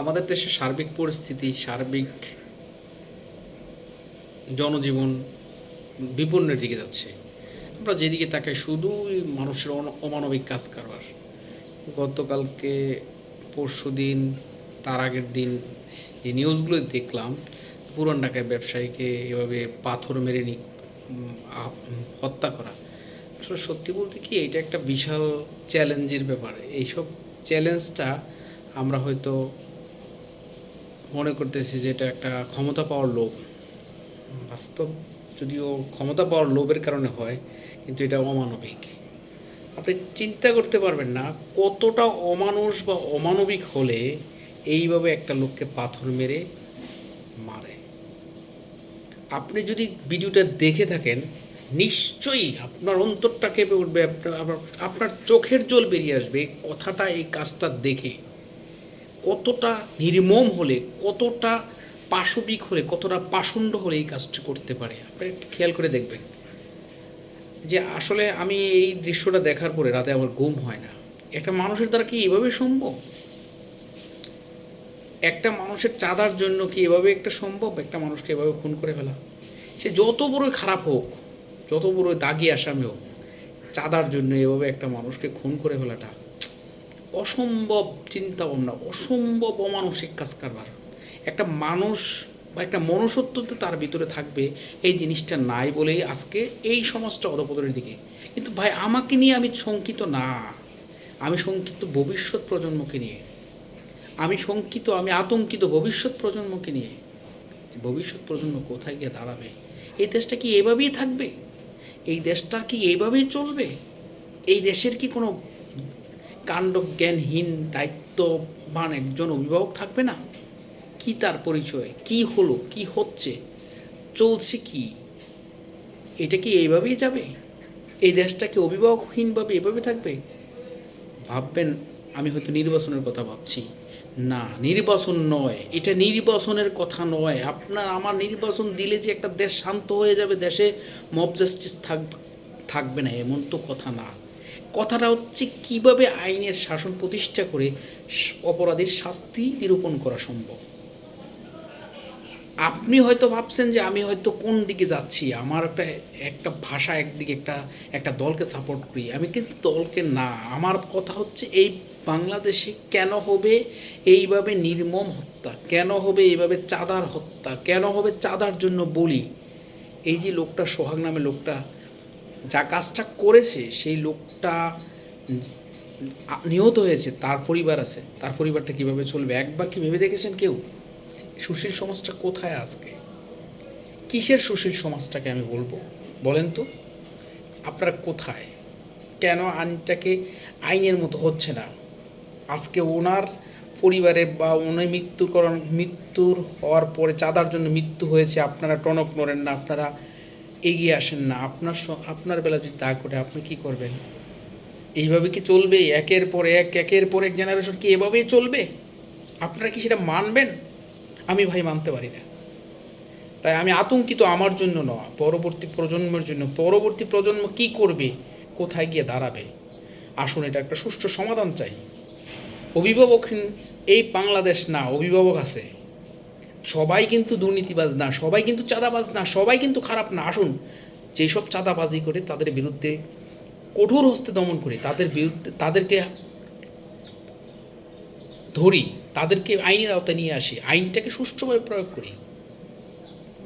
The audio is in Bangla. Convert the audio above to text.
আমাদের দেশের সার্বিক পরিস্থিতি, সার্বিক জনজীবন বিপন্নের দিকে যাচ্ছে। আমরা যেদিকে তাকাই, শুধুই মানুষের অমানবিক কাজ কারবার গতকালকে পরশু দিন তার আগের দিন এই নিউজগুলো দেখলাম, পুরান ঢাকায় ব্যবসায়ীকে এভাবে পাথর মেরে নি হত্যা করা। আসলে সত্যি বলতে কি, এটা একটা বিশাল চ্যালেঞ্জের ব্যাপার। এইসব চ্যালেঞ্জটা আমরা হয়তো মনে করতেছি যে এটা একটা ক্ষমতা পাওয়ার লোভ। বাস্তব যদিও ক্ষমতা পাওয়ার লোভের কারণে হয়, কিন্তু এটা অমানবিক। আপনি চিন্তা করতে পারবেন না কতটা অমানুষ বা অমানবিক হলে এইভাবে একটা লোককে পাথর মেরে মারে। আপনি যদি ভিডিওটা দেখে থাকেন, নিশ্চয়ই আপনার অন্তরটা কেঁপে উঠবে, আপনার, আপনার- চোখের জল বেরিয়ে আসবে কথাটা, এই কাজটা দেখে। কতটা নির্মম হলে, কতটা পাশবিক হলে, কতটা পাষণ্ড হলে এই কাজটি করতে পারে? আপনি খেয়াল করে দেখবেন। যে আসলে আমি এই দৃশ্যটা দেখার পরে রাতে আমার ঘুম হয় না। একটা মানুষের দ্বারা কি এভাবে সম্ভব? একটা মানুষের চাঁদার জন্য কি এভাবে একটা সম্ভব? একটা মানুষকে এভাবে খুন করে ফেলা? সে যত বড়ই খারাপ হোক, যত বড় দাগি আসামি হোক, চাঁদার জন্য এভাবে একটা মানুষকে খুন করে ফেলাটা অসম্ভব চিন্তা ভাবনা অসম্ভব অমানসিক কাজ কারবার একটা মানুষ বা একটা মনুষ্যত্বতে তার ভিতরে থাকবে, এই জিনিসটা নাই বলেই আজকে এই সমাজটা অধপতনের দিকে। কিন্তু ভাই, আমাকে নিয়ে আমি শঙ্কিত না। আমি শঙ্কিত ভবিষ্যৎ প্রজন্মকে নিয়ে। আমি শঙ্কিত, আমি আতঙ্কিত ভবিষ্যৎ প্রজন্মকে নিয়ে। ভবিষ্যৎ প্রজন্ম কোথায় গিয়ে দাঁড়াবে? এই দেশটা কি এভাবেই থাকবে? এই দেশটা কি এইভাবেই চলবে? এই দেশের কি কোনো কাণ্ড জ্ঞানহীন দায়িত্ববান একজন অভিভাবক থাকবে না? কি তার পরিচয়? কি হলো? কি হচ্ছে? চলছে কি? এটা কি এইভাবেই যাবে? এই দেশটা কি অভিভাবকহীনভাবে এভাবে থাকবে? ভাববেন, আমি হয়তো নির্বাচনের কথা ভাবছি। না নির্বাচন নয়। এটা নির্বাচনের কথা নয়। আপনার, আমার নির্বাচন দিলে যে একটা দেশ শান্ত হয়ে যাবে, দেশে মব জাস্টিস থাক, থাকবে না, এমন তো কথা না। কথাটা হচ্ছে কীভাবে আইনের শাসন প্রতিষ্ঠা করে অপরাধীর শাস্তি নিরূপণ করা সম্ভব? আপনি হয়তো ভাবছেন যে আমি হয়তো কোন দিকে যাচ্ছি? আমার একটা একটা ভাষা একদিকে, একটা একটা দলকে সাপোর্ট করি। আমি কিন্তু দলকে না। আমার কথা হচ্ছে এই বাংলাদেশে কেন হবে এইভাবে নির্মম হত্যা? কেন হবে এইভাবে চাঁদার হত্যা? কেন হবে চাঁদার জন্য বলি? এই যে লোকটা, সোহাগ নামে লোকটা যা কাজটা করেছে, সেই লোকটা নিহত হয়েছে, তার পরিবার আছে। তার পরিবারটা কীভাবে চলবে? একবার কি ভেবে দেখেছেন কেউ? সুশীল সমাজটা কোথায় আজকে? কিসের সুশীল সমাজটাকে আমি বলব? বলেন তো, আপনারা কোথায়? কেন আইনটাকে, আইনের মতো হচ্ছে না? আজকে ওনার পরিবারে বা উনি মৃত্যুকরণ, মৃত্যুর হওয়ার পরে চাঁদার জন্য মৃত্যু হয়েছে, আপনারা টনক নড়েন না, আপনারা এগিয়ে আসেন না। আপনার আপনার বেলা যদি তা করে, আপনি কি করবেন? এইভাবে কি চলবে একের পর এক, একের পর এক জেনারেশন কি এভাবেই চলবে? আপনারা কি সেটা মানবেন? আমি ভাই মানতে পারি না। তাই আমি আতঙ্কিত আমার জন্য নয় পরবর্তী প্রজন্মের জন্য। পরবর্তী প্রজন্ম কি করবে? কোথায় গিয়ে দাঁড়াবে? আসুন, এটা একটা সুষ্ঠু সমাধান চাই। অভিভাবকহীন এই বাংলাদেশ না, অভিভাবক আছে। সবাই কিন্তু দুর্নীতিবাজ না, সবাই কিন্তু চাঁদাবাজ না, সবাই কিন্তু খারাপ না। আসুন, যেসব চাঁদাবাজি করে তাদের বিরুদ্ধে কঠোর হস্তে দমন করি, তাদের বিরুদ্ধে, তাদেরকে ধরি, তাদেরকে আইনের আওতায় নিয়ে আসি, আইনটাকে সুষ্ঠুভাবে প্রয়োগ করি।